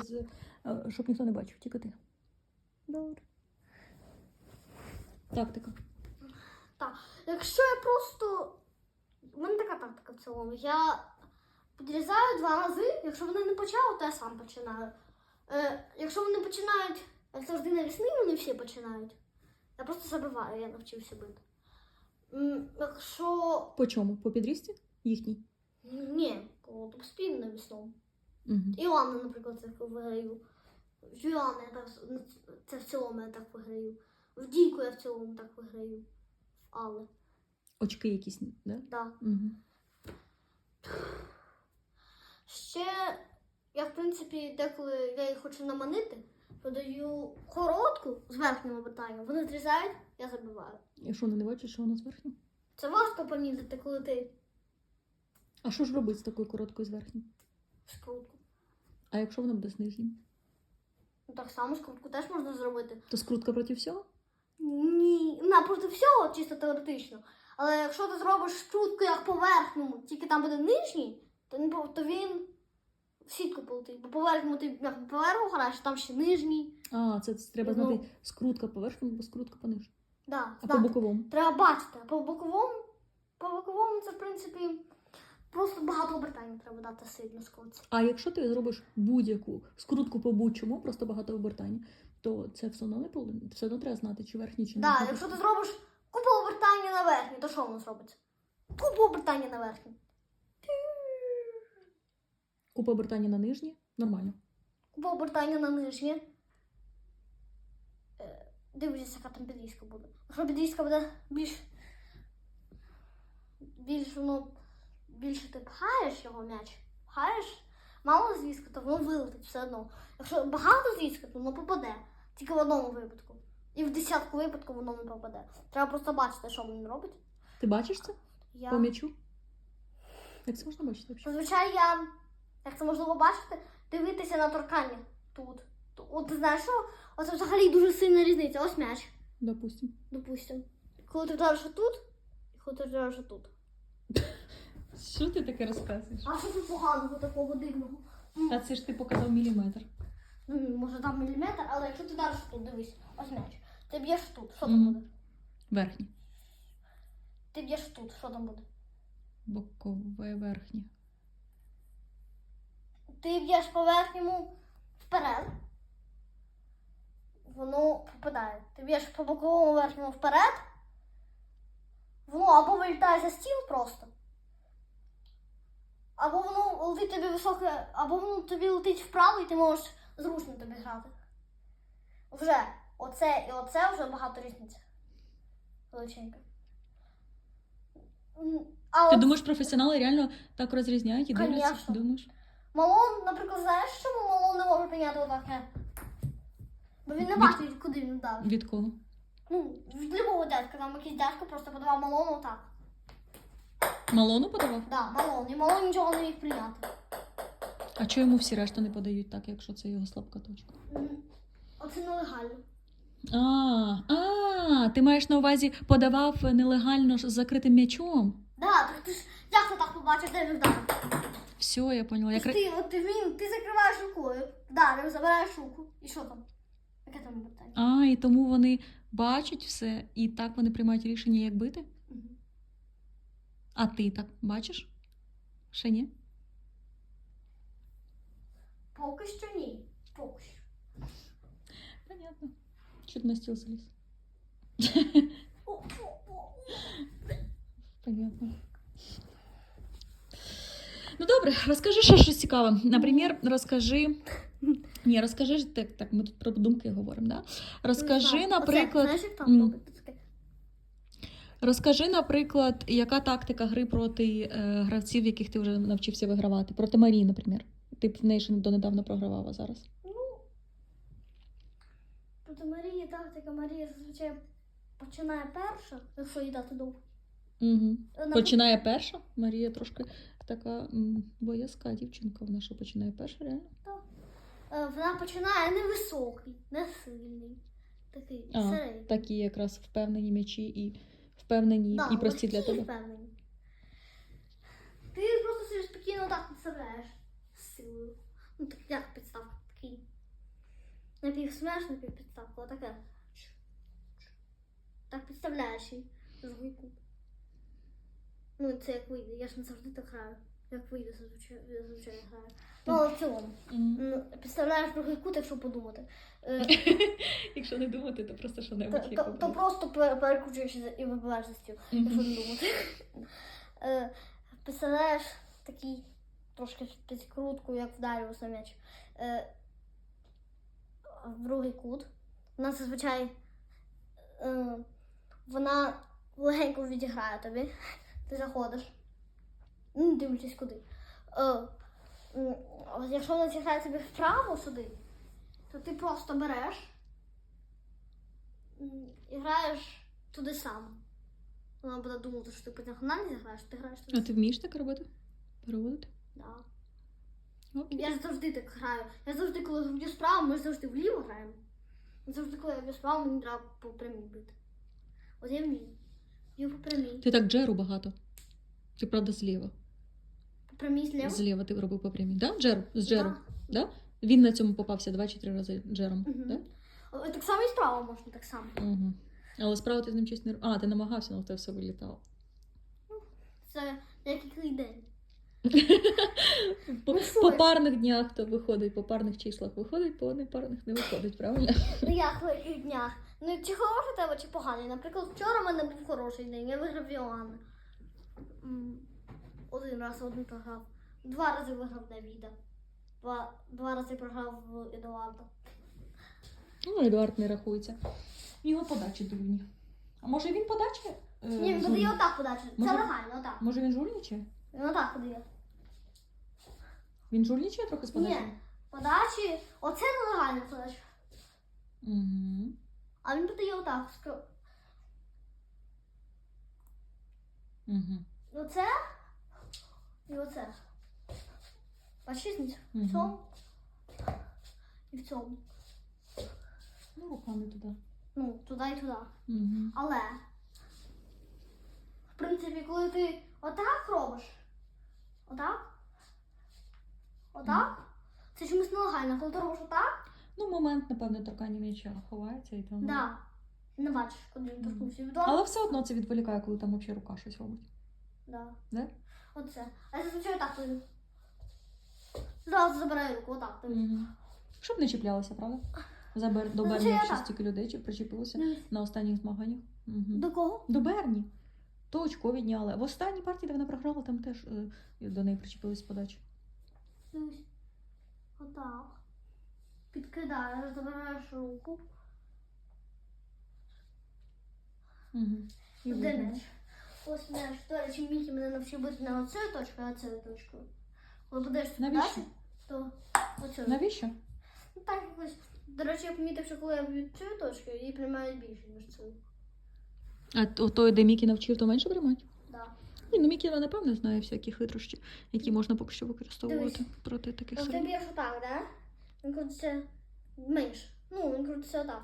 без е, щоб ніхто не бачив, тільки ти. Добре. Тактика. Так, якщо я просто. У мене така тактика в цілому. Я підрізаю два рази. Якщо вони не почали, то я сам починаю. Е, якщо вони починають, як завжди навесни, вони всі починають. Я просто забиваю, я навчився бити. М, Якщо. По чому? По підрізці? Їхній. Ні, по топспін навесному. Угу. Івана, наприклад, так виграю. В Юана я так це в цілому я так виграю. В Дійку я в цілому так виграю. Алли. Очки якісь, да? Да. Угу. Ще я, в принципі, деколи я їх хочу наманити, подаю коротку з верхнім обертанням. Вони зрізають, я забиваю. І що, вони не бачать, що вона зверхня? Це важко помітити, коли ти А що ж робити з такою короткою зверхньою? Скрутку. А якщо вона буде з нижнім? Ну, так само скрутку теж можна зробити. То скрутка проти всього? Ні, на проти всього, чисто теоретично. Але якщо ти зробиш скрутку як по тільки там буде нижній, то, не то він в сітку полетить. Бо по верхньому ти як поверху граєш, там ще нижній. А, це, це треба Ну. знати скрутка по верхньому, або скрутка по нижньому. Да, А по знати. боковому? Треба бачити. По боковому, по боковому це, в принципі, просто багато обертань треба дати сильно скрутці. А якщо ти зробиш будь-яку скрутку по будь-чому, просто багато обертання, то це все одно не повинно. Все одно треба знати, чи верхній, чи Да, нижній. якщо ти зробиш купу обертання на верхній, то що воно зробить? Купу обертання на верхній. Купа обертання на нижнє, нормально. Купу обертання на нижнє. Е, Дивлюся, яка там підрізка буде. Якщо підрізка буде більш. Більш воно. Більше ти пхаєш його м'яч, пхаєш, мало зрізка, то воно вилетить все одно. Якщо багато зрізка, то воно попаде. Тільки в одному випадку. І в десятку випадку воно не попаде. Треба просто бачити, що він робить. Ти бачиш це Я... по м'ячу? Як це можна бачити взагалі? Зазвичай я, як це можливо бачити, дивитися на торкання тут. От ти знаєш, що оце взагалі дуже сильна різниця. Ось м'яч, Допустим. допустимо. Коли ти вдариш тут, і коли ти вдариш тут. Що ти таке розказуєш? А що тут поганого такого дивного? А це ж ти показав міліметр. Ну, може там міліметр, але якщо ти вдариш тут, дивись, ось м'яч. Ти б'єш тут, що там Мгм. буде? Верхнє. Ти б'єш тут, що там буде? Бокове верхнє. Ти б'єш по верхньому вперед. Воно попадає. Ти б'єш по боковому верхньому вперед. Воно або вилітає за стіл просто. Або воно летить тобі високе, або воно тобі летить вправо і ти можеш зручно тобі грати. Вже оце і оце вже багато різниць. Величенька. А Ти от думаєш, професіонали реально так розрізняють і дивляться? Конечно. Думаєш? Малон, наприклад, знаєш, чому Малон не може прийняти отаке? Бо він не Від- бачить, куди він дав. Від кого? Ну, від любого дядька, там якийсь дядько просто подавав Малону отак. Малону подавав? Да, Малон. І Малон нічого не міг прийняти. А чому йому всі решта не подають так, якщо це його слабка точка? Оце нелегально. А, а, ти маєш на увазі подавав нелегально з закритим м'ячом? Да, так ти ж як ти так побачиш, де він вдарив? Все, я поняла. Я... Ти, кра- ти, от ти, він, ти закриваєш рукою, вдарив, забираєш руку. І що там? Яке там питання? А, і тому вони бачать все, і так вони приймають рішення, як бити? Мгм. А ти так бачиш? Ще ні? Поки що ні. Поки що. Понятно. Чуть на стіл заліз. О, о, о. Понятно. Ну добре, розкажи ще щось цікаве. Наприклад, розкажи. Ні, розкажи ж так, так, ми тут про думки говоримо, да? Не Розкажи, знаю. наприклад, Розкажи, наприклад, яка тактика гри проти е, гравців, яких ти вже навчився вигравати? Проти Марії, наприклад. Ти б в неї ще донедавна програвав, а зараз. Проти Марії тактика Марія зазвичай починає перша, якщо їй дати довго. Угу. Вона Починає перша. Марія трошки така боязка дівчинка, вона що починає перша, реально? Е, Вона починає невисокий, не сильний. Такий А, середній. Такі якраз впевнені м'ячі і впевнені Да, і прості для легкі і тебе. впевнені. Ти просто собі спокійно так підставляєш з силою. Ну так як підставка такий. напівсмеш, напівпідставку. Отаке. Так підставляєш її кут. Ну, це як вийде. Я ж не завжди так граю. Як вийде, зазвичай, граю. Ну, але в цілому. Ну, Підставляєш другий кут, якщо подумати. Е, Якщо не думати, то просто то, що-небудь. то, то просто пер- перекручуєш і вибиваєш за стіл, якщо не думати. Е, Підставляєш такий трошки підкрутку, як вдарювався м'яч. Е, в другий кут. Вона зазвичай е, вона легенько відіграє тобі. Ти заходиш. Ну, дивлячись куди. Е, якщо вона зіграє тобі вправо сюди, то ти просто береш і граєш туди сам. Вона буде думати, що ти по діагоналі зіграєш, ти граєш туди. А ти вмієш так робити? Переводити? Да. Окей. Я ж завжди так граю. Я завжди, коли б'ю справа, ми ж завжди вліво граємо. Завжди, коли я б'ю справа, мені треба по прямій бити. От я вмію. Б'ю по прямій. Ти так джеру багато. Ти правда зліва. Прямій зліва. Зліва ти робив по прямій. Да? Джеру? З джеру. Да. Да? Він на цьому попався два чи три рази джером. Мгм. Да? О, Так само і справа можна так само. Угу. Але справа ти з ним щось не. А, ти намагався, але в тебе все вилітало. Це як який день. По, Ну, по парних днях то виходить, по парних числах виходить, по непарних не виходить, правильно? Ну як в яких днях? Ну чи хороший тебе, чи поганий? Наприклад, вчора в мене був хороший день, я виграв Йоанна. Один раз один програв. Два рази виграв Давіда. Два, два рази програв в Едуарда. Ну, Едуард не рахується. Його подачі дурні. А може він подачі? е, Ні, він жуль- подає отак подачу. Це Може- нормально, отак. Може він жульничає? Він отак подає. Він жульничає трохи з подачі? Ні, подачі. Оце нелегальна подача. Угу. А він подає отак. Скро- Угу. І Оце і оце. Різницю? В цьому і в цьому. Ну, руками туди. Ну, туди і туди. Угу. Але, в принципі, коли ти отак робиш, отак, отак, це чомусь нелегально. Коли ти робиш отак, Ну, момент, напевно, торкання м'яча ховається і там. да, не бачиш, куди він торкнувся від Але все одно це відволікає, коли там взагалі рука щось робить. Да. Да? Оце. А я зазвичай отак тобі. Зразу забираю руку, отак тобі. Угу. Щоб не чіплялося, правда? Забер... До Ну, Берні я так. стільки людей чи причепилося Дивись. на останніх змаганнях. Угу. До кого? До Берні. То очко відняли. В останній партії, де вона програла, там теж е, до неї причепились подачі. Дивись. Отак. Підкидаєш, забираєш руку. Угу. І М'яч. До речі, Мікі мене навчив бити не оцею точкою, а цією точкою. Коли цю Навіщо? то оцею. Навіщо? Ну так якось. До речі, я помітив, що коли я б'ю цією точкою, її приймають більше, ніж цю. А то- той, де Мікі навчив, то менше приймати? Да. Ні, ну Мікі, напевно, знає всякі хитрощі, які можна поки що використовувати Дивись. проти таких От ти серій. б'єш отак, да? Він крутиться менше. Ну, він крутиться отак.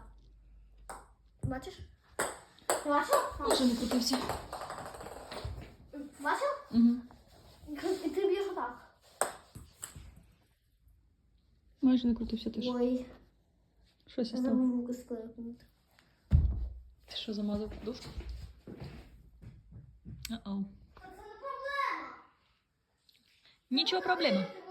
Бачиш? Бачив? Може не крутився. Бачив? Угу. І кру- І ти б'єш отак. Майже не крутився теж. Ой, Щось я я став. забув руки склеїти. Ти що замазав подушку? А-оу. Це не проблема. Нічого проблема. Ти